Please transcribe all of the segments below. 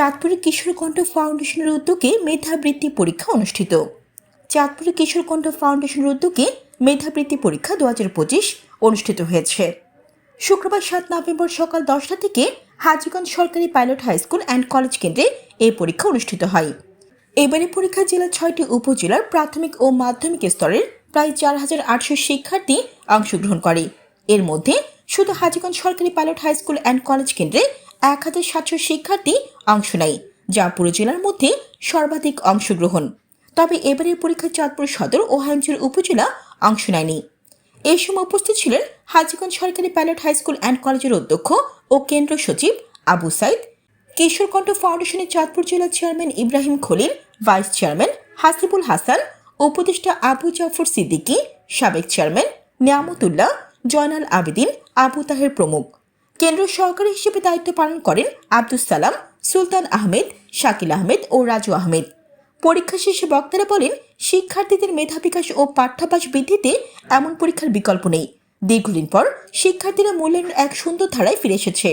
চাঁদপুরে কিশোরকণ্ঠ ফাউন্ডেশনের উদ্যোগে মেধাবৃত্তি পরীক্ষা অনুষ্ঠিত। চাঁদপুরে কিশোরকণ্ঠ ফাউন্ডেশনের উদ্যোগে মেধাবৃত্তি পরীক্ষা দু পঁচিশ অনুষ্ঠিত হয়েছে। শুক্রবার সাত নভেম্বর সকাল দশটা থেকে হাজিগঞ্জ সরকারি pilot high school and college কেন্দ্রে এই পরীক্ষা অনুষ্ঠিত হয়। এবারে পরীক্ষা জেলার ছয়টি উপজেলার প্রাথমিক ও মাধ্যমিক স্তরের প্রায় চার হাজার আটশো শিক্ষার্থী অংশগ্রহণ করে। এর মধ্যে শুধু হাজিগঞ্জ সরকারি pilot high school and college কেন্দ্রে এক হাজার সাতশো শিক্ষার্থী অংশ নেয়, যা পুরো জেলার মধ্যে সর্বাধিক অংশগ্রহণ। তবে এবারের পরীক্ষায় চাঁদপুর সদর ও হাইমচুর উপজেলা অংশ নেয়নি। এই সময় উপস্থিত ছিলেন হাজিগঞ্জ সরকারি প্যালেট হাই স্কুল অ্যান্ড কলেজের অধ্যক্ষ ও কেন্দ্র সচিব আবু সাইদ, কিশোরকণ্ঠ ফাউন্ডেশনের চাঁদপুর জেলা chairman Ibrahim Khalil, vice chairman Hasibul Hasan, উপদেষ্টা আবু জাফর সিদ্দিকী, সাবেক চেয়ারম্যান নিয়ামতুল্লাহ, জয়নাল আবেদিন, আবু তাহের প্রমুখ। কেন্দ্র সহকারী হিসেবে দায়িত্ব পালন করেন আব্দুস সালাম, সুলতান আহমেদ, শাকিল আহমেদ ও রাজু আহমেদ। পরীক্ষা শেষে বক্তারা বলেন, শিক্ষার্থীদের মেধা বিকাশ ও পাঠ্যাভাস বৃদ্ধিতে এমন পরীক্ষার বিকল্প নেই। দীর্ঘদিন পর শিক্ষার্থীরা মূল্যায়নের এক সুন্দর ধারায় ফিরে এসেছে।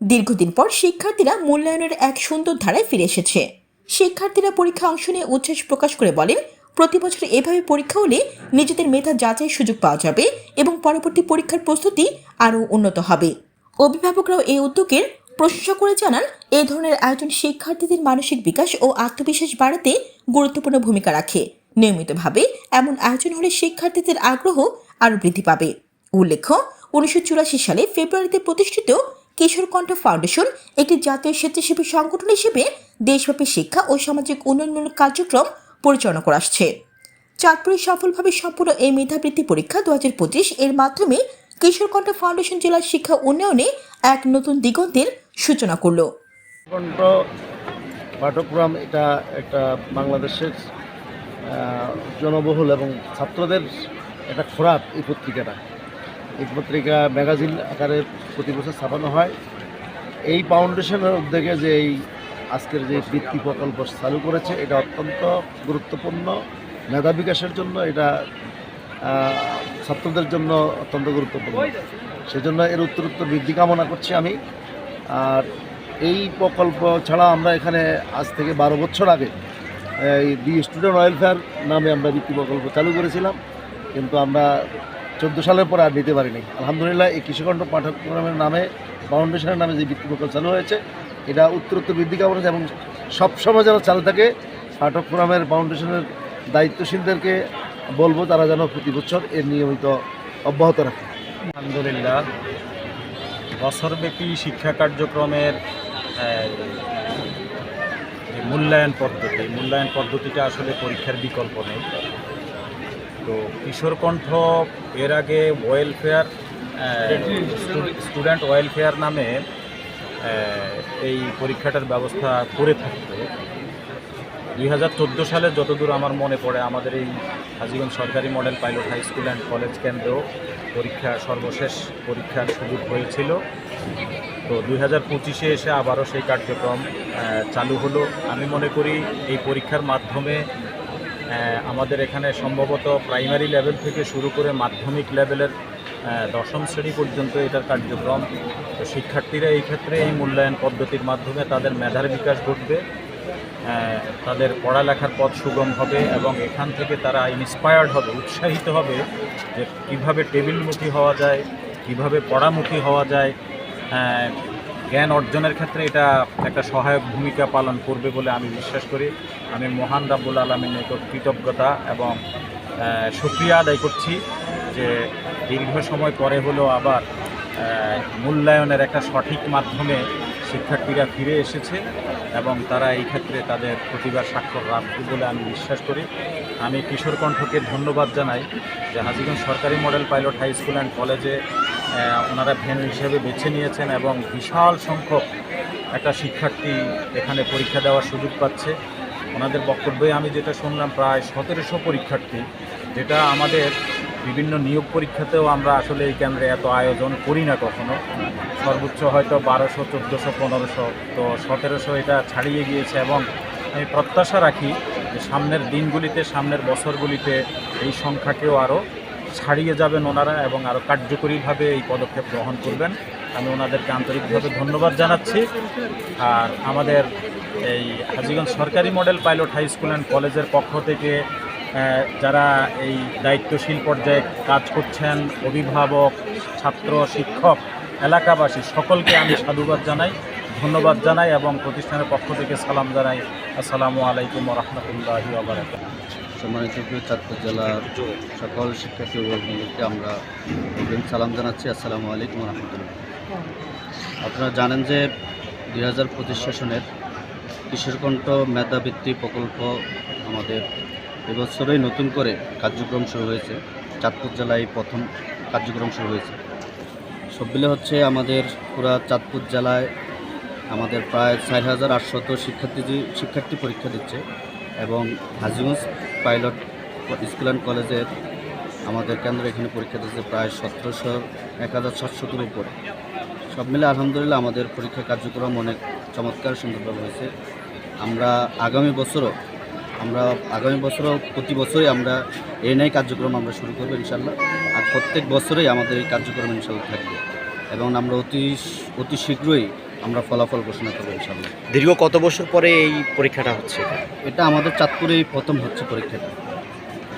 দীর্ঘদিন পর শিক্ষার্থীরা মূল্যায়নের এক সুন্দর ধারায় ফিরে এসেছে। শিক্ষার্থীরা পরীক্ষা অংশ নিয়ে উচ্ছ্বাস প্রকাশ করে বলেন, প্রতি বছর এভাবে পরীক্ষা হলে নিজেদের মেধা যাচাই সুযোগ পাওয়া যাবে এবং পরবর্তী পরীক্ষার প্রস্তুতি আরও উন্নত হবে। অভিভাবকরাও এই উদ্যোগের প্রশংসা করে জানান এই ধরনের আয়োজন শিক্ষার্থীদের মানসিক বিকাশ ও আত্মবিশ্বাস বাড়াতে গুরুত্বপূর্ণ ভূমিকা রাখে। নিয়মিতভাবে এমন আয়োজন হলে শিক্ষার্থীদের আগ্রহ আরও বৃদ্ধি পাবে। উল্লেখ্য, উনিশশো চুরাশি সালে ফেব্রুয়ারিতে প্রতিষ্ঠিত কিশোর কণ্ঠ ফাউন্ডেশন একটি জাতীয় স্বেচ্ছাসেবী সংগঠন হিসেবে দেশব্যাপী শিক্ষা ও সামাজিক উন্নয়নমূলক কার্যক্রম পরিচালনা করে আসছে। চাঁদপুরে সফলভাবে সম্পূর্ণ এই মেধাবৃত্তি পরীক্ষা দু হাজার পঁচিশ এর মাধ্যমে কিশোরকণ্ঠ ফাউন্ডেশন জেলার শিক্ষা উন্নয়নে এক নতুন দিগন্তের সূচনা করল। কণ্ঠ পাঠ্যক্রম এটা একটা বাংলাদেশের জনবহুল এবং ছাত্রদের একটা খোরাক এই পত্রিকাটা। এই পত্রিকা ম্যাগাজিন আকারে প্রতি বছর ছাপানো হয়। এই ফাউন্ডেশনের উদ্যোগে যে এই আজকের যে বৃত্তি প্রকল্প চালু করেছে, এটা অত্যন্ত গুরুত্বপূর্ণ, মেধা বিকাশের জন্য এটা ছাত্রদের জন্য অত্যন্ত গুরুত্বপূর্ণ। সেজন্য এর উত্তরোত্তর বৃদ্ধি কামনা করছি আমি। আর এই প্রকল্প ছাড়া আমরা এখানে আজ থেকে বারো বছর আগে এই দি স্টুডেন্ট ওয়েলফেয়ার নামে আমরা বৃত্তি প্রকল্প চালু করেছিলাম। কিন্তু আমরা চোদ্দ সালের পরে আর নিতে পারিনি। আলহামদুলিল্লাহ এই কৃষিকণ্ঠ পাঠ্যক্রমের নামে ফাউন্ডেশনের নামে যে বৃত্তি প্রকল্প চালু হয়েছে, এটা উত্তরোত্তর বৃদ্ধি কামনা এবং সবসময় যেন চালু থাকে পাঠ্যক্রমের ফাউন্ডেশনের দায়িত্বশীলদেরকে বলব তারা যেন প্রতি বছর এর নিয়মিত অব্যাহত রাখে। আলহামদুলিল্লাহ। বছরব্যাপী শিক্ষা কার্যক্রমের মূল্যায়ন পদ্ধতি, মূল্যায়ন পদ্ধতিটা আসলে পরীক্ষার বিকল্প নেই। তো কিশোরকণ্ঠ এর আগে ওয়েলফেয়ার স্টুডেন্ট ওয়েলফেয়ার নামে এই পরীক্ষাটার ব্যবস্থা করে থাকতো। দুই হাজার চোদ্দ সালে যতদূর আমার মনে পড়ে, আমাদের এই হাজিগঞ্জ সরকারি model pilot high school and college কেন্দ্র পরীক্ষা, সর্বশেষ পরীক্ষার সুযোগ হয়েছিল। তো দুই হাজার পঁচিশে এসে আবারও সেই কার্যক্রম চালু হলো। আমি মনে করি এই পরীক্ষার মাধ্যমে আমাদের এখানে সম্ভবত প্রাইমারি লেভেল থেকে শুরু করে মাধ্যমিক লেভেলের দশম শ্রেণি পর্যন্ত এটার কার্যক্রম। তো শিক্ষার্থীরা এই ক্ষেত্রে এই মূল্যায়ন পদ্ধতির মাধ্যমে তাদের মেধার বিকাশ ঘটবে। তাদের পড়ালেখার পথ সুগম হবে এবং এখান থেকে তারা ইন্সপায়ার্ড হবে, উৎসাহিত হবে যে কীভাবে টেবিলমুখী হওয়া যায়, কীভাবে পড়ামুখী হওয়া যায়। জ্ঞান অর্জনের ক্ষেত্রে এটা একটা সহায়ক ভূমিকা পালন করবে বলে আমি বিশ্বাস করি। আমি মহান রাব্বুল আলমীর নিকট কৃতজ্ঞতা এবং সুক্রিয়া আদায় করছি যে দীর্ঘ সময় পরে হলেও আবার মূল্যায়নের একটা সঠিক মাধ্যমে শিক্ষার্থীরা ফিরে এসেছে। এবং তারা এই ক্ষেত্রে তাদের প্রতিভার স্বাক্ষর রাখবে বলে আমি বিশ্বাস করি। আমি কিশোর কণ্ঠকে ধন্যবাদ জানাই যে হাজিগঞ্জ সরকারি model pilot high school and কলেজে ওনারা ভেন হিসেবে বেছে নিয়েছেন এবং বিশাল সংখ্যক একটা শিক্ষার্থী এখানে পরীক্ষা দেওয়ার সুযোগ পাচ্ছে। ওনাদের বক্তব্যে আমি যেটা শুনলাম প্রায় সতেরোশো পরীক্ষার্থী, যেটা আমাদের বিভিন্ন নিয়োগ পরীক্ষাতেও আমরা আসলে এই কেন্দ্রে এত আয়োজন করি না কখনো। সর্বোচ্চ হয়তো বারোশো, চোদ্দোশো, পনেরোশো, তো সতেরোশো এটা ছাড়িয়ে গিয়েছে এবং আমি প্রত্যাশা রাখি যে সামনের দিনগুলিতে, সামনের বছরগুলিতে এই সংখ্যাকেও আরও ছাড়িয়ে যাবেন ওনারা এবং আরও কার্যকরীভাবে এই পদক্ষেপ গ্রহণ করবেন। আমি ওনাদেরকে আন্তরিকভাবে ধন্যবাদ জানাচ্ছি। আর আমাদের এই হাজিগঞ্জ সরকারি model pilot high school and কলেজের পক্ষ থেকে যারা এই দায়িত্বশীল পর্যায়ে কাজ করছেন, অভিভাবক, ছাত্র, শিক্ষক, এলাকাবাসী, সকলকে আমি সাধুবাদ জানাই, ধন্যবাদ জানাই এবং প্রতিষ্ঠানের পক্ষ থেকে সালাম জানাই। আসসালামু আলাইকুম রহমতুল্লাহি আবরাকাত সম্মানিত চাঁদপুর জেলার সকল শিক্ষার্থী অভিভাবকদেরকে আমরা সালাম জানাচ্ছি। আসসালামু আলাইকুম রহমতুল্লাহ। আপনারা জানেন যে দুই হাজার পঁচিশ সেশনের কিশোরকণ্ঠ মেধাবৃত্তি প্রকল্প আমাদের এবছরেই নতুন করে কার্যক্রম শুরু হয়েছে। চাঁদপুর জেলায় প্রথম কার্যক্রম শুরু হয়েছে। সব মিলে হচ্ছে আমাদের পুরা চাঁদপুর জেলায় আমাদের প্রায় চার হাজার আটশত শিক্ষার্থী শিক্ষার্থী পরীক্ষা দিচ্ছে এবং হাজিগঞ্জ পাইলট স্কুল অ্যান্ড কলেজের আমাদের কেন্দ্র এখানে পরীক্ষা দিয়েছে প্রায় সতেরোশো, এক হাজার সাতশোর উপরে। সব মিলে আলহামদুলিল্লাহ আমাদের পরীক্ষা কার্যক্রম অনেক চমৎকার সুন্দরভাবে হয়েছে। আমরা আগামী বছরও, আমরা আগামী বছরও, প্রতি বছরই আমরা এই নাই কার্যক্রম আমরা শুরু করব ইনশাল্লাহ। আর প্রত্যেক বছরেই আমাদের এই কার্যক্রম ইনশাল্লাহ থাকবে। এবং আমরা অতি অতি শীঘ্রই আমরা ফলাফল ঘোষণা করব ইনশাল্লাহ দীর্ঘ কত বছর পরে এই পরীক্ষাটা হচ্ছে এটা? আমাদের চাঁদপুরেই প্রথম হচ্ছে পরীক্ষাটা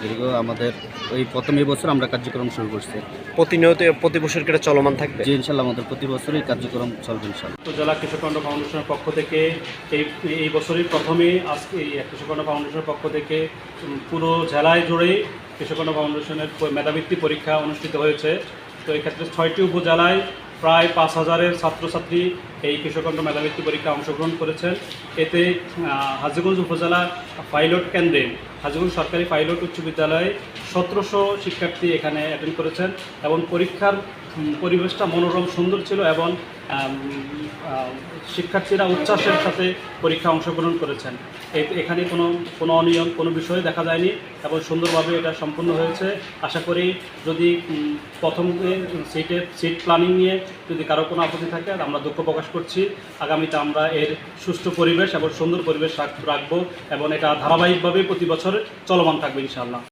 দীর্ঘ আমাদের ওই প্রথম এই বছর আমরা কার্যক্রম শুরু করছি। প্রতিনিয়ত প্রতি বছর কি এটা চলমান থাকবে? যে ইনশাল্লাহ আমাদের প্রতি বছরই কার্যক্রম চলবে ইনশাল্লাহ তো জেলা কৃষককাণ্ড ফাউন্ডেশনের পক্ষ থেকে এই এই বছরই প্রথমে আজকে এই কৃষককাণ্ড ফাউন্ডেশনের পক্ষ থেকে পুরো জেলায় জুড়েই কৃষকণ্ড ফাউন্ডেশনের মেধাবৃত্তি পরীক্ষা অনুষ্ঠিত হয়েছে। তো এক্ষেত্রে ছয়টি উপজেলায় প্রায় পাঁচ হাজারের ছাত্রছাত্রী এই কৃষকণ্ড মেধাবৃত্তি পরীক্ষায় অংশগ্রহণ করেছেন। এতে হাজিগঞ্জ উপজেলা পাইলট কেন্দ্রে হাজীগঞ্জ সরকারি পাইলট উচ্চ বিদ্যালয়ে, সতেরোশো শিক্ষার্থী এখানে অ্যাটেন্ড করেছেন এবং পরীক্ষার পরিবেশটা মনোরম, সুন্দর ছিল এবং শিক্ষার্থীরা উচ্ছ্বাসের সাথে পরীক্ষা অংশগ্রহণ করেছেন। এখানে কোনো কোনো অনিয়ম, কোনো বিষয় দেখা যায়নি এবং সুন্দরভাবে এটা সম্পূর্ণ হয়েছে। আশা করি যদি প্রথম সিটের সিট প্ল্যানিং নিয়ে যদি কারও কোনো আপত্তি থাকে, আমরা দুঃখ প্রকাশ করছি। আগামীতে আমরা এর সুষ্ঠু পরিবেশ এবং সুন্দর পরিবেশ রাখ- রাখব এবং এটা ধারাবাহিকভাবে প্রতি বছর চলমান থাকবে ইনশাআল্লাহ।